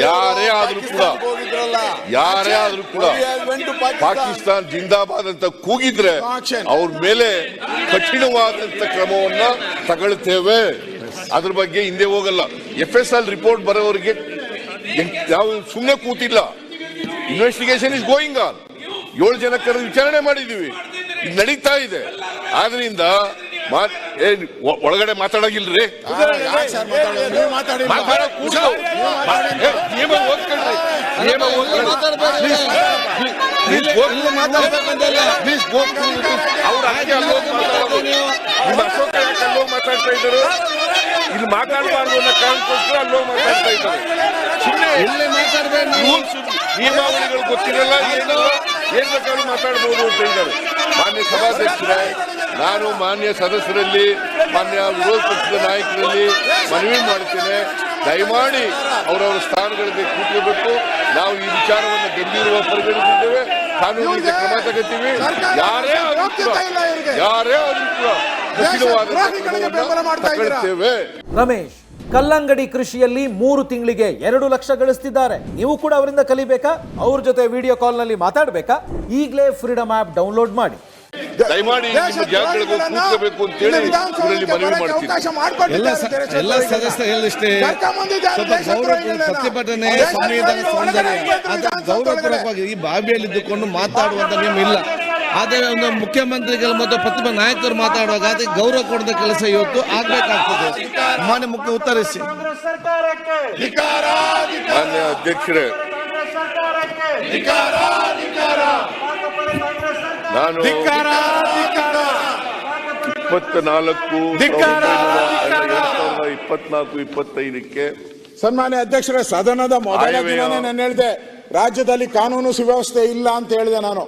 ಯಾರೇ ಆದ್ರೂ ಕೂಡ ಯಾರೇ ಆದ್ರೂ ಕೂಡ ಪಾಕಿಸ್ತಾನ್ ಜಿಂದಾಬಾದ್ ಅಂತ ಕೂಗಿದ್ರೆ. ಅವ್ರ ಮೇಲೆ ಕಠಿಣವಾದಂತ ಕ್ರಮವನ್ನ ತಗೊಳ್ತೇವೆ. ಅದ್ರ ಬಗ್ಗೆ ಹಿಂದೆ ಹೋಗಲ್ಲ. ಎಫ್ ಎಸ್ ಎಲ್ ರಿಪೋರ್ಟ್ ಬರೋವರಿಗೆ ಯಾವ ಸುಮ್ಮನೆ ಕೂತಿಲ್ಲ. ಇನ್ವೆಸ್ಟಿಗೇಷನ್ ಇಸ್ ಗೋಯಿಂಗ್ ಆನ್ ಏಳು ಜನ ಕರೆದು ವಿಚಾರಣೆ ಮಾಡಿದೀವಿ ಇದು ನಡೀತಾ ಇದೆ. ಆದ್ರಿಂದ ಒಳಗಡೆ ಮಾತಾಡಂಗಿಲ್ರಿ. ಅಶೋಕ ಯಾಕೆ ಅಲ್ಲಿ ಹೋಗಿ ಮಾತಾಡ್ತಾ ಇದ್ದಾರೆ? ಇಲ್ಲಿ ಮಾತಾಡಬಾರ್ದು ಅನ್ನೋ ಕಾರಣಕ್ಕೋಸ್ಕರ ಅಲ್ಲಿ ಹೋಗಿ ಮಾತಾಡ್ತಾ ಇದ್ದಾರೆ. ಸುಮ್ಮನೆ ರೂಲ್ಸ್ ನಿಯಮಾವಳಿಗಳು ಗೊತ್ತಿರಲ್ಲ ಏನು ಏನ್ ಬೇಕಾದ್ರೂ ಮಾತಾಡ್ಬೋದು ಅಂತ ಇದ್ದಾರೆ. ಮಾನ್ಯ ಸಭಾಧ್ಯಕ್ಷರೇ ನಾನು ಮಾನ್ಯ ಸದಸ್ಯರಲ್ಲಿ ಮಾನ್ಯ ವಿರೋಧ ಪಕ್ಷದ ನಾಯಕರಲ್ಲಿ ಮನವಿ ಮಾಡ್ತೇನೆ. ದಯಮಾಡಿ ಅವರವರ ಸ್ಥಾನಗಳಿಗೆ ಕೂತ್ಕೋಬೇಕು ನಾವು ಈ ವಿಚಾರವನ್ನು ಗಂಭೀರವಾಗಿ ಪರಿಗಣಿಸಿದ್ದೇವೆ. ಕಾನೂನಿಗೆ ಕ್ರಮ ತಗೋತೀವಿ. ಯಾರೇ ಯಾರೇ ರಮೇಶ್ ಕಲ್ಲಂಗಡಿ ಕೃಷಿಯಲ್ಲಿ ಮೂರು ತಿಂಗಳಿಗೆ ಎರಡು ಲಕ್ಷ ಗಳಿಸ್ತಿದ್ದಾರೆ. ನೀವು ಕೂಡ ಅವರಿಂದ ಕಲಿಬೇಕಾ? ಅವ್ರ ಜೊತೆ ವಿಡಿಯೋ ಕಾಲ್ನಲ್ಲಿ ಮಾತಾಡಬೇಕಾ? ಈಗಲೇ ಫ್ರೀಡಮ್ ಆಪ್ ಡೌನ್ಲೋಡ್ ಮಾಡಿ. ದಯಮಾಡಿ ಜಾಗಗಳಿಗೆ ಕೂತ್ಕೋಬೇಕು ಅಂತ ಹೇಳಿ ಮನವಿ ಮಾಡ್ತೀನಿ. ಎಲ್ಲ ಸದಸ್ಯರಲ್ಲಿಷ್ಟೇ ಪ್ರತಿಭಟನೆ ಸಂವಿಧಾನ ಸೌಂದರ್ಯ ಗೌರವಪೂರ್ವಕವಾಗಿ ಈ ಬಾವಿಯಲ್ಲಿ ಇದ್ದುಕೊಂಡು ಮಾತಾಡುವಂತ ನಿಯಮ ಇಲ್ಲ. ಆದರೆ ಒಂದು ಮುಖ್ಯಮಂತ್ರಿಗಳು ಮತ್ತು ಪ್ರತಿಭಾ ನಾಯಕರು ಮಾತಾಡುವಾಗ ಅದಕ್ಕೆ ಗೌರವ ಕೊಡದ ಕೆಲಸ ಇವತ್ತು ಆಗ್ಬೇಕಾಗ್ತದೆ. ಮಾನ್ಯ ಮುಖ್ಯ ಉತ್ತರಿಸಿ. ಮಾನ್ಯ ಅಧ್ಯಕ್ಷರೇ ನಾನು ಇಪ್ಪತ್ತ ನಾಲ್ಕು ಇಪ್ಪತ್ನಾಲ್ಕು ಇಪ್ಪತ್ತೈದಕ್ಕೆ ಸನ್ಮಾನ್ಯ ಅಧ್ಯಕ್ಷರ ಸದನದ ಮೊದಲ ದಿನನೇ ನಾನು ಹೇಳಿದೆ ರಾಜ್ಯದಲ್ಲಿ ಕಾನೂನು ಸುವ್ಯವಸ್ಥೆ ಇಲ್ಲ ಅಂತ ಹೇಳಿದೆ ನಾನು.